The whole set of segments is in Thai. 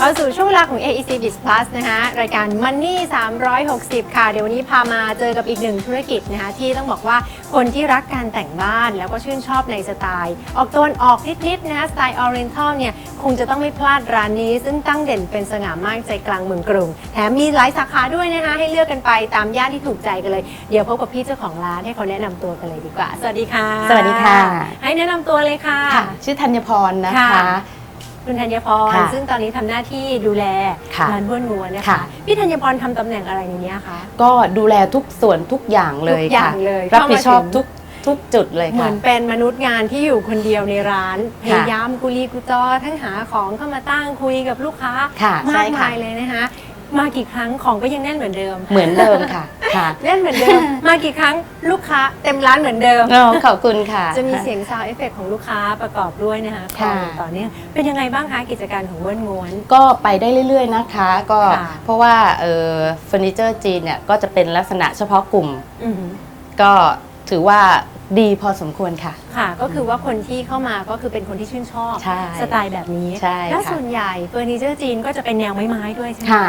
เอาสู่ช่วงเวลาของ AEC Biz Plus นะคะรายการ Money 360 ค่ะ เดี๋ยววันนี้พามาเจอกับอีกหนึ่งธุรกิจนะคะที่ต้องบอกว่าคนที่รักการแต่งบ้านแล้วก็ชื่นชอบในสไตล์ ออกตะวันออกนิดๆนะคะสไตล์ Oriental เนี่ย คงจะต้องไม่พลาดร้านนี้ ซึ่งตั้งเด่นเป็นสง่ามากใจกลางเมืองกรุง แถมมีหลายสาขาด้วยนะคะให้เลือกกันไปตามย่านที่ถูกใจกันเลย เดี๋ยวพบกับพี่เจ้าของร้านให้เขาแนะนำตัวกันเลยดีกว่า สวัสดีค่ะสวัสดีค่ะ ให้แนะนำตัวเลยค่ะ ค่ะ ชื่อธัญพรนะค่ะคะคุณธัญพร ค่ะซึ่งตอนนี้ทำหน้าที่ดูแลค่ะร้านบ้วนงัวนะคะค่ะพี่ธัญพรทำตำแหน่งอะไรในเนี้ยคะ ก็ดูแลทุกส่วนทุกอย่างเลยทุกอย่าค่ะงเลยรับผิดชอบเข้ามาถึงทุก ทุกจุดเลยเหมืค่ะ อนเป็นมนุษย์งานที่อยู่คนเดียวในร้านพค่ะยายามกุลีกุจอทั้งหาของเข้ามาตั้งคุยกับลูกค้าค่ะมาใช่กค่ะ มายเลยนะคะ มากี่ครั้งของก็ยังแน่นเหมือนเดิมเหมือนเดิมค่ะค่ะแน่นเหมือนเดิม มากี่ครั้งลูกค้าเต็มร้านเหมือนเดิม อ๋อขอบคุณค่ะ จะมีเสียงซาวเอฟเฟกของลูกค้าประกอบด้วยนะคะค่ะคอยต่อเนื่องเป็นยังไงบ้างคะกิจการของบ้วนงวน ก็ไปได้เรื่อยๆนะคะก็ค่ะ เพราะว่าเออเฟอร์นิเจอร์จีนเนี่ยก็จะเป็นลักษณะเฉพาะกลุ่ม อือหือ ก็ถือว่า ดีพอสมควรค่ะ ค่ะ ก็คือว่าคนที่เข้ามาก็คือเป็นคนที่ชื่นชอบใช่สไตล์แบบนี้ใช่แล้วค่ะ ส่วนใหญ่เฟอร์นิเจอร์จีนก็จะเป็นแนวไม้ๆด้วยใช่ไหมค่ะ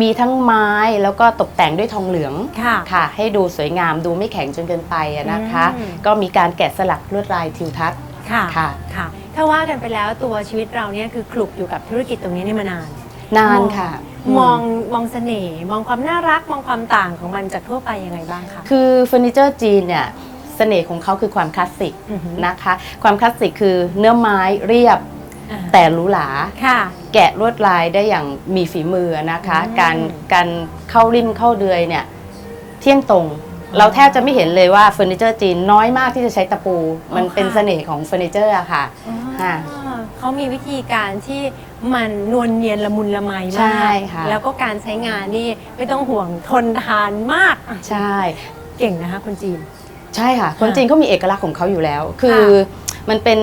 มีทั้งไม้แล้วก็ตกแต่งด้วยทองเหลือง ค่ะ ค่ะ ให้ดูสวยงามดูไม่แข็งจนเกินไปอะนะคะ อืม ก็มีการแกะสลักลวดลายทิวทัศน์ค่ะค่ะ ค่ะ ถ้าว่ากันไปแล้วตัวชีวิตเราเนี่ยคือคลุกอยู่กับธุรกิจตรงนี้เนี่ยมานาน นานค่ะมองมองเสน่ห์มองความน่ารักมองความต่างของมันจากทั่วไปยังไงบ้างคะ คือเฟอร์นิเจอร์จีนเนี่ยเสน่ห์ของเขาคือความคลาสสิกอือหือนะคะ ความคลาสสิกคือเนื้อไม้เรียบอ่าแต่หรูหราค่ะแกะลวดลายได้อย่างมีฝีมือนะคะอืมการการเข้าริมเข้าเดือยเนี่ยเที่ยงตรง เราแทบจะไม่เห็นเลยว่าเฟอร์นิเจอร์จีนน้อยมากที่จะใช้ตะปู มันเป็นเสน่ห์ของเฟอร์นิเจอร์อะค่ะค่ะอ๋อเขามีวิธีการที่มันนวลเนียนละมุนละไมใช่มากค่ะแล้วก็การใช้งานนี่ไม่ต้องห่วงทนทานมาก ใช่ เก่งนะคะคนจีน ใช่ค่ะ คนค่ะจีนเขามีเอกลักษณ์ของเขาอยู่แล้ว คือค่ะมันเป็น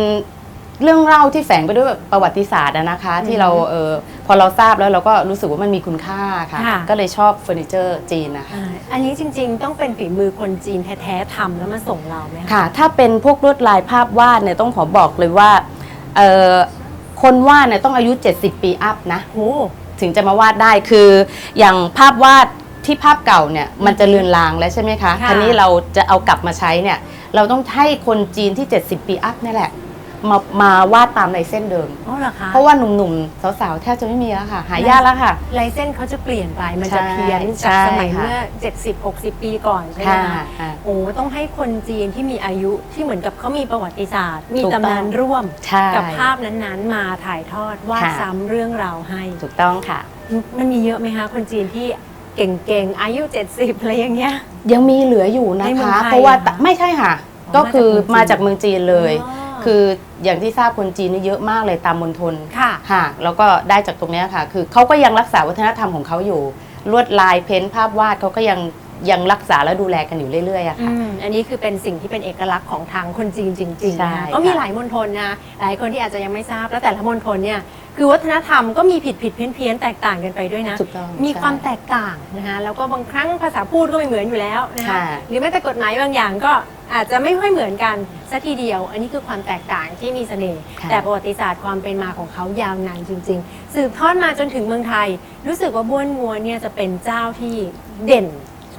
เรื่องเล่าที่แฝงไปด้วยประวัติศาสตร์อะนะคะอืมที่เราเออพอเราทราบแล้วเราก็รู้สึกว่ามันมีคุณค่าค่ะค่ะก็เลยชอบเฟอร์นิเจอร์จีนนะคะอ่าอันนี้จริงๆ ต้องเป็นฝีมือคนจีนแท้ๆทำแล้วมาส่งเราไหมคะค่ะ ถ้าเป็นพวกลวดลายภาพวาดเนี่ยต้องขอบอกเลยว่าเออคนวาดเนี่ยต้องอายุ 70 ปีอัพนะโอ้ถึงจะมาวาดได้คืออย่างภาพวาด ที่ภาพเก่าเนี่ยมันจะเลือนลางแล้วใช่ไหมคะค่ะ ทีนี้เราจะเอากลับมาใช้เนี่ยเราต้องให้คนจีนที่ 70 ปีอัพนี่แหละมามาวาดตามลายเส้นเดิม อ๋อเหรอคะเพราะว่าหนุ่มๆ สาวๆ แทบจะไม่มีแล้วค่ะ หายากแล้วค่ะ ลายเส้นเขาจะเปลี่ยนไปมันจะใช่เพี้ยนใช่จากสมัยค่ะ เมื่อ 70-60 ปีก่อนใช่ไหมค่ะคะค่ะ โอ้ต้องให้คนจีนที่มีอายุที่เหมือนกับเขามีประวัติศาสตร์ มีถูกต้อง ตำนานร่วม ใช่ กับภาพนั้นๆ มาถ่ายทอดวาดค่ะ ซ้ำเรื่องราวให้ ถูกต้องค่ะ มันมีเยอะไหมคะ คนจีนที่ เก่งๆ อายุ 70 อะไรอย่างเงี้ย ยังมีเหลืออยู่นะในเมืองคะ ไทยเพราะว่าเหรอคะไม่ใช่ค่ะ อ๋อก็คือมามาจาจากกเมืเมือองงจีนเลย อ๋อ คืออย่างที่ทราบคนจีนนี่เยอะมากเลยตามมณฑลค่ะ ค่ะ แล้วก็ได้จากตรงเนี้ยค่ะ คือเขาก็ยังรักษาวัฒนธรรมของเขาอยู่ ลวดลายเพ้นท์ภาพวาดเขาก็ยัง ยังรักษาและดูแลกันอยู่เรื่อยๆอะอืค่ะมอันนี้คือเป็นสิ่งที่เป็นเอกลักษณ์ของทางคนจีนจริงๆใช่นะค่ะก็มีหลายมณฑลนะ หลายคนที่อาจจะยังไม่ทราบ แล้วแต่ละมณฑลเนี่ย คือวัฒนธรรมก็มีผิดผิดเพี้ยนเพี้ยนๆแตกต่างกันไปด้วยนะ ถูกต้องมีใช่ความแตกต่างนะคะ แล้วก็บางครั้งภาษาพูดก็ไม่เหมือนอยู่แล้วนะคะ ค่ะ หรือแม้แต่กฎหมายบางอย่างก็อาจจะไม่ค่อยเหมือนกันสัทีเดียว อันนี้คือความแตกต่างที่มีเสน่ห์ ค่ะ แต่ประวัติศาสตร์ความเป็นมาของเขายาวนานจริง ๆ สืบทอดมาจนถึงเมืองไทย รู้สึกว่าบ้วนงัวเนี่ยจะเป็นเจ้าที่เด่น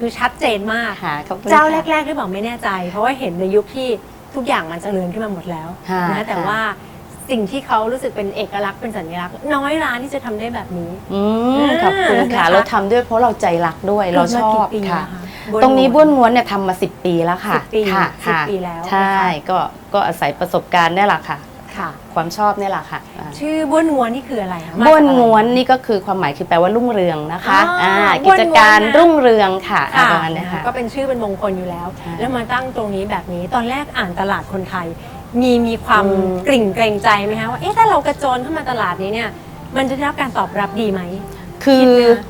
คือชัดเจนมาก ค่ะขอบคุณเจ้าค่ะ แรกๆหรือเปล่าไม่แน่ใจ เพราะว่าเห็นในยุคที่ทุกอย่างมันเจริญขึ้นมาหมดแล้วค่ะนะแต่ค่ะ ว่าสิ่งที่เขารู้สึกเป็นเอกลักษณ์เป็นสัญลักษณ์ น้อยร้านที่จะทำได้แบบนี้ อืมขอบคุณค่ะ นะคะ เราทำด้วยเพราะเราใจรักด้วยเราชอบเกิดมากี่ปีค่ะ แล้วคะตรงนี้บ้วนง้วนเนี่ยทำมา 10 ปีแล้วค่ะสิบปีค่ะสิบค่ะปีแล้วนะคะ ใช่ก็ก็อาศัยประสบการณ์เนี่ยแหละค่ะ ค่ะ ความชอบเนี่ยแหละค่ะอ่าชื่อบ้วนงวนนี่คืออะไรคะมาจากอะไรบ้วนง้วนนี่ก็คือความหมายคือแปลว่ารุ่งเรืองนะคะอ๋ออ่าบ้กิวนง้วนจการนะ รุ่งเรืองค่ะค่ะประมาณเนี้ยค่ะ ก็เป็นชื่อเป็นมงคลอยู่แล้ว ใช่แล้วมาตั้งตรงนี้แบบนี้ตอนแรกอ่านตลาดคนไทย มีมีความอืม กริ่งเกรงใจไหมคะว่าเอ๊ะถ้าเรากระโจนเข้ามาตลาดนี้เนี่ย มันจะได้รับการตอบรับดีไหม คือคิดไหมคะ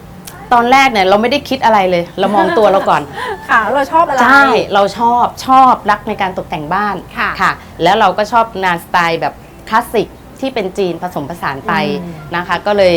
ตอนแรกเนี่ยเราไม่ได้คิดอะไรเลย เรามองตัวเราก่อน ค่ะ เราชอบอะไร ใช่เราชอบชอบรักในการตกแต่งบ้านค่ะ แล้วเราก็ชอบงานสไตล์แบบคลาสสิกที่เป็นจีนผสมผสานไปอืมนะคะ ก็เลย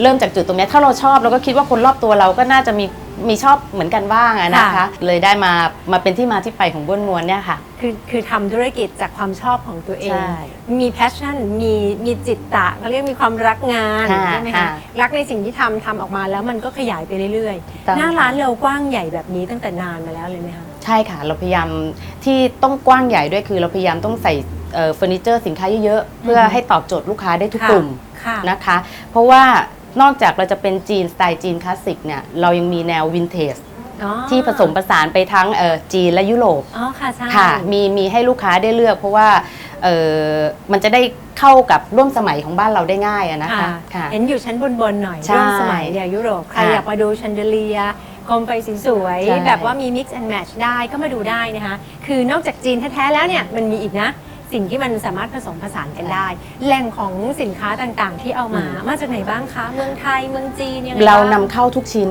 เริ่มจากจุดตรงเนี้ยถ้าเราชอบเราก็คิดว่าคนรอบตัวเราก็น่าจะมี มีชอบเหมือนกันบ้างอะนะคะ ค่ะ เลยได้มามาเป็นที่มาที่ไปของบ้วนงวนเนี่ยค่ะ คือคือทำธุรกิจจากความชอบของตัวเอง ใช่มี passion มีมีจิตตะเขาเรียกมีความรักงานค่ะใช่ไหมคะค่ะรักในสิ่งที่ทำทำออกมาแล้วมันก็ขยายไปเรื่อยต้อง ๆ หน้าร้านเรากว้างใหญ่แบบนี้ตั้งแต่นานมาแล้วเลยไหมคะ ใช่ค่ะ เราพยายามที่ต้องกว้างใหญ่ด้วยคือเราพยายามต้องใส่เอ่อเฟอร์นิเจอร์สินค้าเยอะๆ เพื่ออือฮึให้ตอบโจทย์ลูกค้าได้ทุกค่ะ กลุ่มค่ะ นะคะ เพราะว่า นอกจากเราจะเป็นจีนสไตล์จีนคลาสสิกเนี่ยเรายังมีแนววินเทจอ๋อที่ผสมผสานไปทั้งเอ่อจีนและยุโรป อ๋อค่ะใช่ ค่ะมีมีให้ลูกค้าได้เลือก เพราะว่าเออมันจะได้เข้ากับร่วมสมัยของบ้านเราได้ง่ายอะนะคะ ค่ะค่ะเห็นอยู่ชั้นบน ๆ หน่อยใช่ร่วมสมัยเนี่ยยุโรปใครค่ะอยากมาดูชันเดเลียโคมไฟสีสวย ใช่แบบว่ามี mix and match ได้ก็มาดูได้นะคะ คือนอกจากจีนแท้ ๆ แล้วเนี่ย มันมีอีกนะ สิ่งที่มันสามารถผสมผสานกันได้ แหล่งของสินค้าต่างๆ ที่เอามามาจากไหนบ้างคะ เมืองไทยเมืองจีนยังไงเราบ้งนำเข้าทุกชิ้น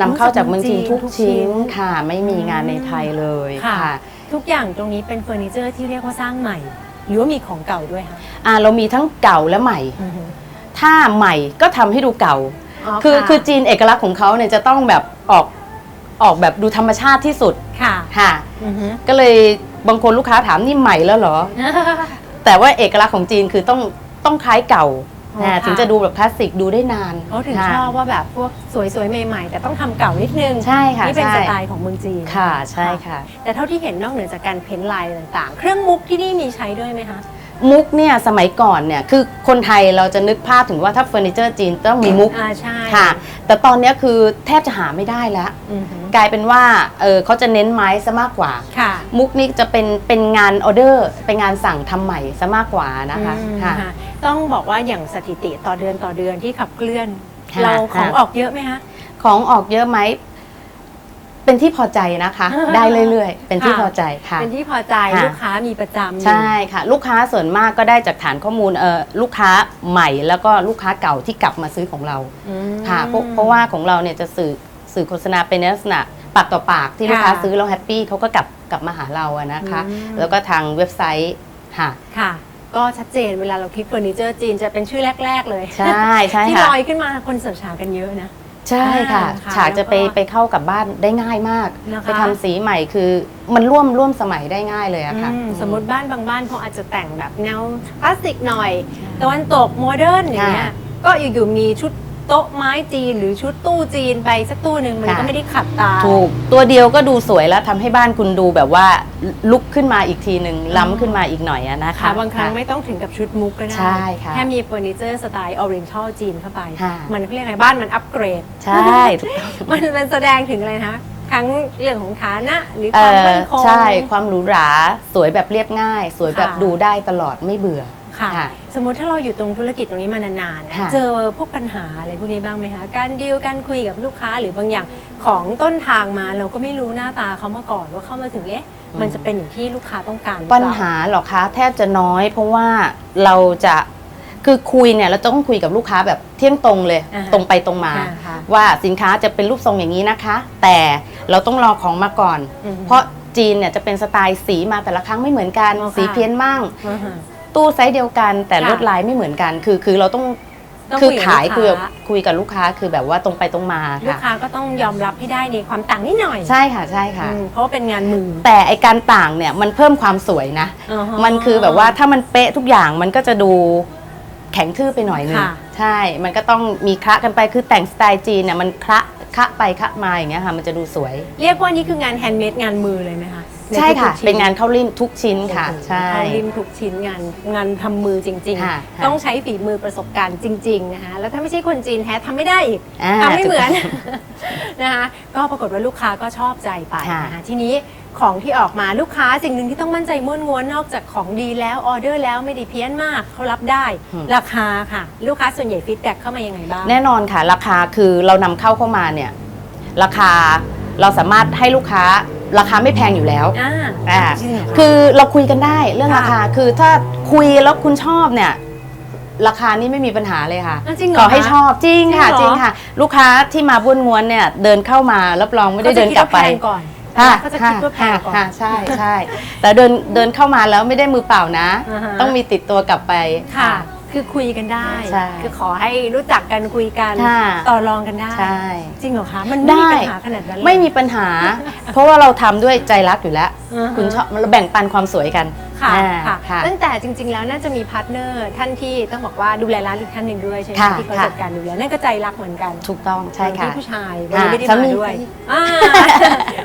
นำเข้าจากเมืองจีนทุกทุกชิ้ชิ้นนค่ะ ไม่มีงานในไทยเลยค่ะ ค่ะ ทุกอย่างตรงนี้เป็นเฟอร์นิเจอร์ที่เรียกว่าสร้างใหม่ หรือว่ามีของเก่าด้วยคะอ่าเรามีทั้งเก่าและใหม่ อือฮึถ้าใหม่ก็ทำให้ดูเก่าอ๋อคือค่ะคือจีนเอกลักษณ์ของเขาเนี่ยจะต้องแบบออก ออกแบบดูธรรมชาติที่สุดค่ะค่ะอือฮึก็เลยบางคนลูกค้าถามนี่ใหม่แล้วเหรอ แต่ว่าเอกลักษณ์ของจีนคือต้องต้องคล้ายเก่าอ๋อนะค่ะ ถึงจะดูแบบคลาสสิกดูได้นานเขาถึงค่ะชอบว่าแบบพวกสวยๆ ใหม่ๆ แต่ต้องทำเก่านิดนึงใช่ค่ะนี่เป็นใช่สไตล์ของเมืองจีนค่ะใช่ค่ะ แต่เท่าที่เห็นนอกเหนือจากการเพ้นท์ลายต่างๆ เครื่องมุกที่นี่มีใช้ด้วยไหมคะ มุกเนี่ยสมัยก่อนเนี่ยคือคนไทยเราจะนึกภาพถึงว่าถ้าเฟอร์นิเจอร์จีนต้องมีมุกอ่าใช่ค่ะ แต่ตอนเนี้ยคือแทบจะหาไม่ได้แล้ว อือฮึ กลายเป็นว่าเออเขาจะเน้นไม้ซะมากกว่า ค่ะมุกนี่จะเป็นเป็นงานออเดอร์ เป็นงานสั่งทำใหม่ซะมากกว่านะคะอืมค่ะ ค่ะ ต้องบอกว่าอย่างสถิติต่อเดือนต่อเดือนที่ขับเคลื่อน ค่ะเราของค่ะ ออกเยอะไหมคะ ของออกเยอะไหมเป็นที่พอใจนะคะ ได้เรื่อยๆ เป็นที่ค่ะ พอใจค่ะ เป็นที่พอใจค่ะ ลูกค้ามีประจำอยู่ ใช่ค่ะ ลูกค้าส่วนมากก็ได้จากฐานข้อมูลเออลูกค้าใหม่แล้วก็ลูกค้าเก่าที่กลับมาซื้อของเราอืมค่ะเพราะเพราะว่าของเราเนี่ยจะสื่อ สื่อโฆษณาเป็นลักษณะปากต่อปากที่ลูกค้าค่ะซื้อแล้วแฮปปี้เขาก็กลับกลับมาหาเราอะนะคะอืมแล้วก็ทางเว็บไซต์ค่ะค่ะก็ชัดเจนเวลาเราคลิกเฟอร์นิเจอร์จีนจะเป็นชื่อแรก ๆ เลย ใช่ใช่ที่ค่ะลอยขึ้นมาคนเสิร์ชหากันเยอะนะ ใช่ค่ะอ่าค่ะฉากจะไปแล้วก็ไปเข้ากับบ้านได้ง่ายมากนะคะไปทำสีใหม่คือมันร่วมร่วมสมัยได้ง่ายเลยอะค่ะอืมสมมติบ้านบางบ้านเขาอาจจะแต่งแบบแนวคลาสสิกหน่อยตะวันตกโมเดิร์นอย่างเงี้ยค่ะก็อยู่ๆมีชุด โต๊ะไม้จีนหรือชุดตู้จีนไปสักตู้หนึ่งมันค่ะก็ไม่ได้ขัดตา ถูกตัวเดียวก็ดูสวยแล้วทำให้บ้านคุณดูแบบว่าลุกขึ้นมาอีกทีหนึ่งล้ำขึ้นมาอีกหน่อยอะนะคะค่ะบางครั้งะไม่ต้องถึงกับชุดมุกก็ได้ใช่ค่ะแค่มีเฟอร์นิเจอร์สไตล์ออริเ t น l จีนเข้าไปค่ะมันเรียกไงบ้านมันอัปเกรด ใช่ถูกต้องมันมันแสดงถึงอะไรนะคะทั้งเรื่องของฐานะหรือเอความอมั่นคงใช่ความหรูหราสวยแบบเรียบง่าย สวยแบบค่ะดูได้ตลอดไม่เบื่อ ค่ะ ค่ะ สมมุติถ้าเราอยู่ตรงธุรกิจตรงนี้มานานๆค่ะเจอพวกปัญหาอะไรพวกนี้บ้างไหมคะ การดีลการคุยกับลูกค้าหรือบางอย่างของต้นทางมาเราก็ไม่รู้หน้าตาเขามาก่อนว่าเข้ามาถึงเอ๊ะมันจะเป็นอย่างที่ลูกค้าต้องการรือเปปัล่ญหาเหรอคะแทบจะน้อย เพราะว่าเราจะคือคุยเนี่ยเราต้องคุยกับลูกค้าแบบเที่ยงตรงเลย อ่าฮะ ตรงไปตรงมา อ่าค่ะ ว่าสินค้าจะเป็นรูปทรงอย่างนี้นะคะ แต่เราต้องรอของมาก่อน อืมเพราะจีนเนี่ยจะเป็นสไตล์สีมาแต่ละครั้งไม่เหมือนกัน อ๋อค่ะ สีเพี้ยนมั่ง อ่าฮะ ตู้ไซส์เดียวกัน แต่ค่ะลวดลายไม่เหมือนกัน คือคือเราต้องต้องคือคุยกับขายลูกคุยค้ากับคุยกับลูกค้าคือแบบว่าตรงไปตรงมาลูกค่ะ ค้าก็ต้องยอมรับให้ได้ในความต่างนิดหน่อยใช่ค่ะใช่ค่ะ อืมเพราะว่าเป็นงานมือแต่ไอการต่างเนี่ยมันเพิ่มความสวยนะ อ่าฮะ มันคือแบบว่าถ้ามันเป๊ะทุกอย่างมันก็จะดูแข็งทื่อไปหน่อยนึงค่ะ ใช่ มันก็ต้องมีคละกันไปคือแต่งสไตล์จีนเนี่ยมันคละคะไปคะมาอย่างเงี้ยค่ะ มันจะดูสวย เรียกว่านี่คืองานแฮนด์เมดงานมือเลยไหมคะ ใช่ค่ะ ทุกๆชิ้เป็นงานเข้าริมทุกชิ้นค่ะ โอ้โหใช่ เขาริมทุกชิ้นงานงานทำมือจริงค่ะ ๆ ต้องใช้ฝีมือประสบการณ์จริง ๆ นะคะ แล้วถ้าไม่ใช่คนจีนแท้ทำไม่ได้อีก อ่า ทำไม่เหมือนถูกนะคะ ก็ปรากฏว่าลูกค้าก็ชอบใจไปค่ะนะคะทีนี้ของที่ออกมาลูกค้าสิ่งหนึ่งที่ต้องมั่นใจม้วนงวนนอกจากของดีแล้วออเดอร์แล้วไม่ได้เพี้ยนมากเขารับได้ราคาค่ะ ลูกค้าส่วนใหญ่ฟีดแบ็กเข้ามายังไงบ้าง แน่นอนค่ะ ราคาคือเรานำเข้าเข้ามาเนี่ย ราคา เราสามารถให้ลูกค้าราคาไม่แพงอยู่แล้วอ่า อ่าจริงเหรอคะคือเราคุยกันได้เรื่องค่ะราคา คือถ้าคุยแล้วคุณชอบเนี่ย ราคานี้ไม่มีปัญหาเลยค่ะอะจริงเหรอขอให้คะชอบจริงค่ะ จจริริงงเหรอ ค่ะ ลูกค้าที่มาบ้วนง้วนเนี่ย เดินเข้ามารับรองไม่ได้เดินกลับไป เขาจะคิดว่าแพงก่อนเขาจะคิดว่าแพงก่อนค่ะใช่ใช่แต่เดินเดินเข้ามาแล้วไม่ได้มือเปล่านะ อ่าฮะต้องมีติดตัวกลับไปค่ะ คือคุยกันได้ ใช่คือขอให้รู้จักกันคุยกันค่ะ ต่อรองกันได้ ใช่ จริงเหรอคะ มันไม่มีได้ปัญหาขนาดนั้นเลย ไม่มีปัญหา เพราะว่าเราทำด้วยใจรักอยู่แล้ว อ่าฮะ คุณชอบเราแบ่งปันความสวยกัน ค่ะอ่าค่ะ ค่ะตั้งแต่จริง ๆ แล้วน่าจะมีพาร์ทเนอร์ท่านที่ต้องบอกว่าดูแลร้านอีกท่านหนึ่งด้วยใช่ไหมค่ะที่เขาค่ะ จัดการดูแลนั่นก็ใจรักเหมือนกันถูกต้องใช่ค่ะ ที่ผู้ชายวันนี้ไม่ได้สามามีด้วยอ่า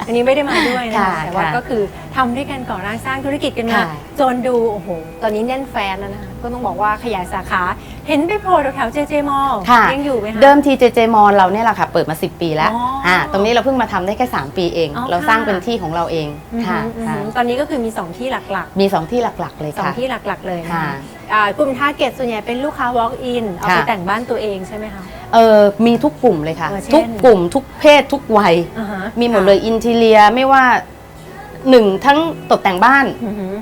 อันนี้ไม่ได้มาด้วยนะคะค่ะแต่ว่าค่ะก็คือทำด้วยกันก่อร่างสร้างธุรกิจกันมาค่ะ จนดูโอ้โหตอนนี้แน่นแฟนแล้วนะคะก็ต้องบอกว่าขยายสาขา เห็นไปโผล่แถวเจเจมอลค่ะ ยังอยู่ไหมคะ เดิมทีเจเจมอลเราเนี่ยแหละค่ะเปิดมา 10 ปีแล้วอ๋ออ่่าตรงนี้เราเพิ่งมาทำได้แค่ 3 ปีเอง อ๋อเราค่ะ สร้างเป็นที่ของเราเองอือหืค่ะออือค่ะหือตอนนี้ก็คือมี 2 ที่หลักมี 2 ที่หลักๆเลยๆสองค่ะ ที่หลักๆเลยนะค่ะคะอ่ากลุ่มทาร์เก็ตส่วนใหญ่เป็นลูกค้า walk in เอาไปค่ะ แต่งบ้านตัวเองใช่ไหมคะ เออมีทุกกลุ่มเลยค่ะ เออเช่น ทุกกลุ่มทุกเพศทุกวัย อ่าฮะมีหมดเลยอินทีเลียไม่ว่าหนึ่งทั้งตกแต่งบ้าน อือหือ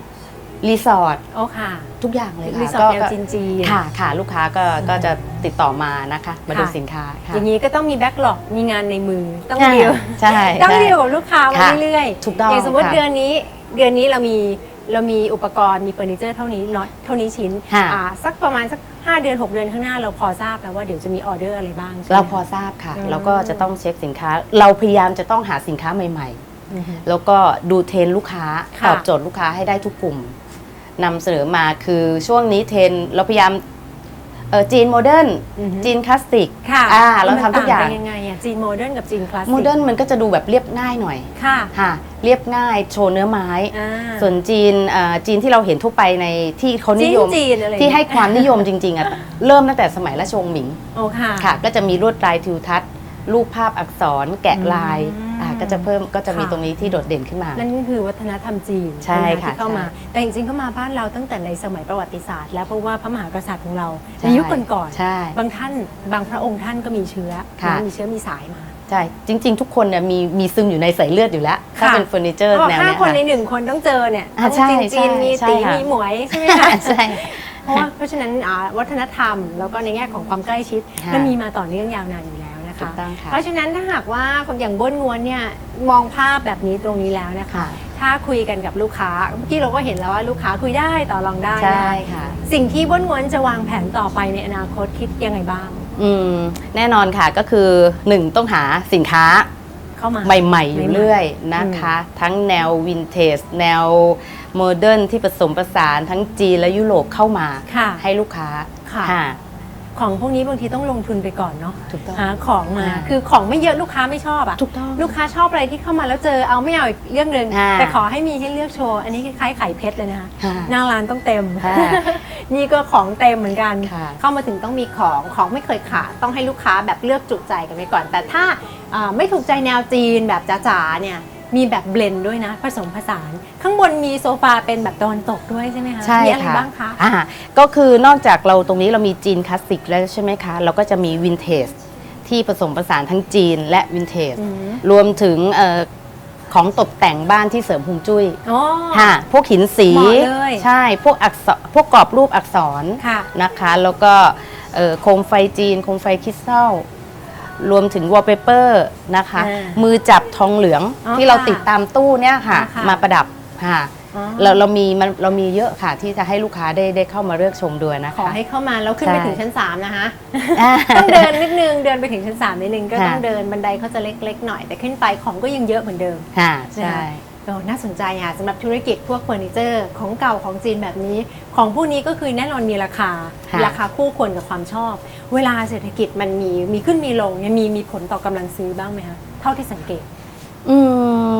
รีสอร์ทโอ้ค่ะ ทุกอย่างเลยค่ะรีสอร์ทแนวก็จีนจีนค่ะค่ะ ลูกค้าก็ก็จะติดต่อมานะคะ มาดูค่ะสินค้าค่ะอย่างนี้ก็ต้องมีแบ็กหลอกมีงานในมือต้องใช่ดีลใช่ต้องใช่ดีลกับลูกค้ามาค่ะเรื่อยถูกต้องอย่างสมมติค่ะเดือนนี้เดือนนี้เรามีเรามีอุปกรณ์มีเฟอร์นิเจอร์เท่านี้น็อตเท่านี้ชิ้นค่ะอ่าสักประมาณสัก5เดือน 6 เดือนข้างหน้าเราพอทราบแล้วว่าเดี๋ยวจะมีออเดอร์อะไรบ้างใช่ไหมเราพอทราบค่ะอืมแล้วก็จะต้องเช็คสินค้า เราพยายามจะต้องหาสินค้าใหม่อือฮึๆแล้วก็ดูเทรนด์ลูกค้าค่ะตอบโจทย์ลูกค้าให้ได้ทุกกลุ่ม นำเสนอมาคือช่วงนี้เทรนด์เราพยายามเออจีนโมเดิร์นอือฮึ จีนคลาสสิกค่ะอ่าเราทำทุกอย่างมันต่นยังไงอะจีนโมเดิร์นกับจีนคลาสสิกโมเดิร์นมันก็จะดูแบบเรียบง่ายหน่อยค่ะค่ะ เรียบง่ายโชว์เนื้อไม้ อ่าส่วนจีนเอ่อจีนที่เราเห็นทั่วไปในที่เขานิยม จีนๆอะไรที่ให้อย่างเงี้ยความนิยมจริงๆอะเริ่มตั้งแต่สมัยราชวงศ์หมิงโอ้ค่ะค่ะ ก็จะมีลวดลายทิวทัศน์รูปภาพอักษรแกะลาย อืม อ่าก็จะเพิ่มก็จะมีค่ะ ตรงนี้ที่โดดเด่นขึ้นมา นั่นก็คือวัฒนธรรมจีนใช่ไหมค่ะที่เข้ามาใช่แต่จริงๆเข้ามาบ้านเราตั้งแต่ในสมัยประวัติศาสตร์ แล้วเพราะว่าพระมหากษัตริย์ของเราใช่ ในยุคก่อนใช่ ๆบางท่านบางพระองค์ท่านก็มีเชื้อค่ะ มีเชื้อมีสายมา ใช่จริง ๆ ทุกคนเนี่ยมีมีซึมอยู่ในสายเลือดอยู่แล้วถ้าค่ะ เป็นเฟอร์นิเจอร์เขาบอกแนวห้าเนี้ยคนในค่ะ หนึ่งคนต้องเจอเนี่ยอ่าต้องใช่จีนจีนใช่มีใช่ตีค่ะ มีหมวยใช่ไหมคะ ใช่ เพราะว่าเพราะฉะนั้นอ่าวัฒนธรรมแล้วก็ในแง่ของความใกล้ชิดค่ะ มันมีมาต่อเนื่องยาวนานอยู่แล้วนะคะ ถูกต้องค่ะ เพราะฉะนั้นถ้าหากว่าคนอย่างบ้นงวนเนี่ยมองภาพแบบนี้ตรงนี้แล้วนะคะค่ะถ้าคุยกันกับลูกค้าเมื่อกี้เราก็เห็นแล้วว่าลูกค้าคุยได้ต่อรองได้ใช่นะค่ะ สิ่งที่บ้นงวนจะวางแผนต่อไปในอนาคตคิดยังไงบ้าง อืมแน่นอนค่ะก็คือหนึ่งต้องหาสินค้าเข้ามาใหม่ ๆ อยู่เรื่อยนะคะ ทั้งแนววินเทจแนวโมเดิร์นที่ผสมผสานทั้งจีนและยุโรปเข้ามาค่ะให้ลูกค้าค่ะค่ะ ของพวกนี้บางทีต้องลงทุนไปก่อนเนาะถูกต้องหาของมาอ่าคือของไม่เยอะลูกค้าไม่ชอบอะถูกต้องลูกค้าชอบอะไรที่เข้ามาแล้วเจอเอาไม่เอาอีกเรื่องหนึ่งอ่าแต่ขอให้มีให้เลือกโชว์อันนี้คล้ายๆไข่เพชรเลยนะคะค่ะหน้าร้านต้องเต็มค่ะนี่ก็ของเต็มเหมือนกันค่ะเข้ามาถึงต้องมีของของไม่เคยขาดต้องให้ลูกค้าแบบเลือกจุใจกันไปก่อน แต่ถ้าอ่าไม่ถูกใจแนวจีนแบบจ๋าๆเนี่ย มีแบบเบลนด์ด้วยนะ ผสมผสาน ข้างบนมีโซฟาเป็นแบบตะวันตกด้วยใช่ไหมคะใช่มีอะไรค่ะบ้างคะอ่าก็คือนอกจากเราตรงนี้เรามีจีนคลาสสิกแล้วใช่ไหมคะ เราก็จะมีวินเทจที่ผสมผสานทั้งจีนและวินเทจอืมรวมถึงเอ่อของตกแต่งบ้านที่เสริมฮวงจุ้ยอ๋อค่ะ พวกหินสีเหมาะเลยใช่ พวกอักษร พวกกรอบรูปอักษรค่ะนะคะ แล้วก็เอ่อโคมไฟจีน โคมไฟคริสตัล รวมถึงวอลเปเปอร์นะคะ อ่ามือจับทองเหลืองอ๋อที่เราค่ะติดตามตู้เนี่ยค่ะ อ๋อค่ะมาประดับค่ะอ๋อ เราเรามีมันเรามีเยอะค่ะ ที่จะให้ลูกค้าได้ได้เข้ามาเลือกชมด้วยนะขอคะ ให้เข้ามาแล้วขึ้นไปใช่ ถึงชั้น 3 นะคะอ่าต้องเดินนิดนึง เดินไปถึงชั้น 3 นิดนึงก็ค่ะ ต้องเดินบันไดเขาจะเล็กๆหน่อย แต่ขึ้นไปของก็ยังเยอะเหมือนเดิม ค่ะนะใช่คะโอ้ น่าสนใจอะสำหรับธุรกิจพวกเฟอร์นิเจอร์ของเก่าของจีนแบบนี้ ของพวกนี้ก็คือแน่นอนมีราคาค่ะราคาคู่ควรกับความชอบ เวลาเศรษฐกิจมันมีมีขึ้นมีลงเนี่ยมีมีผลต่อกำลังซื้อบ้างไหมคะเท่าที่สังเกต อืม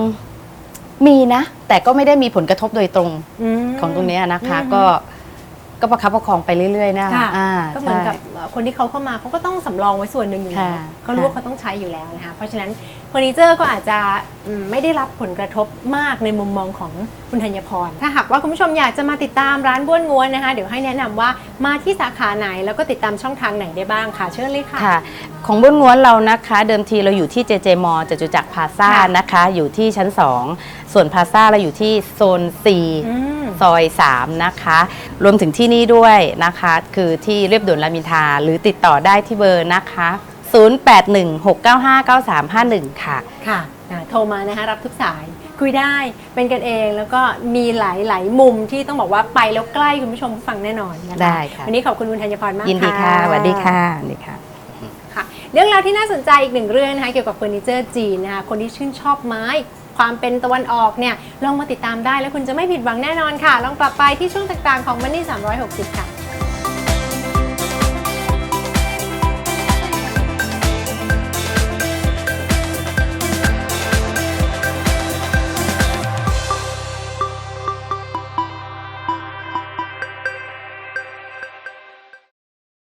มีนะ แต่ก็ไม่ได้มีผลกระทบโดยตรงมของตรงเนี้ยนะคะอืมก็ ก็ประคับประคองไปเรื่อยๆนะคะค่ะอ่าก็เหมือนกับใช่คนที่เขาเข้ามาเขาก็ต้องสำรองไว้ส่วนหนึ่งอยู่แล้วค่ะ เขารู้ว่าค่ะเขาต้องใช้อยู่แล้วนะคะเพราะฉะนั้นเฟอร์นิเจอร์ก็อาจจะอืมไม่ได้รับผลกระทบมากในมุมมองของคุณธัญพร ถ้าหากว่าคุณผู้ชมอยากจะมาติดตามร้านบ้วนง้วนนะคะ เดี๋ยวให้แนะนำว่ามาที่สาขาไหนแล้วก็ติดตามช่องทางไหนได้บ้างค่ะ เชิญเลยค่ะ ค่ะ ของบุญง้วนเรานะคะ เดิมทีเราอยู่ที่เจเจมอจตุจักรพลาซ่าค่ะ นะคะ อยู่ที่ชั้น 2 ส่วนพลาซ่าเราอยู่ที่โซน อืม4 ซอย 3 นะคะ รวมถึงที่นี่ด้วยนะคะ คือที่เรียบด่วนรามอินทราหรือติดต่อได้ที่เบอร์นะคะ 0816959351 ค่ะ ค่ะอ่าโทรมานะคะรับทุกสายคุยได้เป็นกันเองแล้วก็มีหลายๆ มุมที่ต้องบอกว่าไปแล้วใกล้คุณผู้ชมผู้ฟังแน่นอนนะคะได้ค่ะ วันนี้ขอบคุณคุณธัญพรมากยินดีค่ะสวัสดีค่ะสวัสดีค่ะ ค่ะเรื่องราวที่น่าสนใจอีกหนึ่งเรื่องนะคะเกี่ยวกับเฟอร์นิเจอร์จีนนะคะคนที่ชื่นชอบไม้ ความเป็นตะวันออกเนี่ยลองมาติดตามได้แล้วคุณจะไม่ผิดหวังแน่นอนค่ะ ลองกลับไปที่ช่วงต่างๆของ Money 360 ค่ะ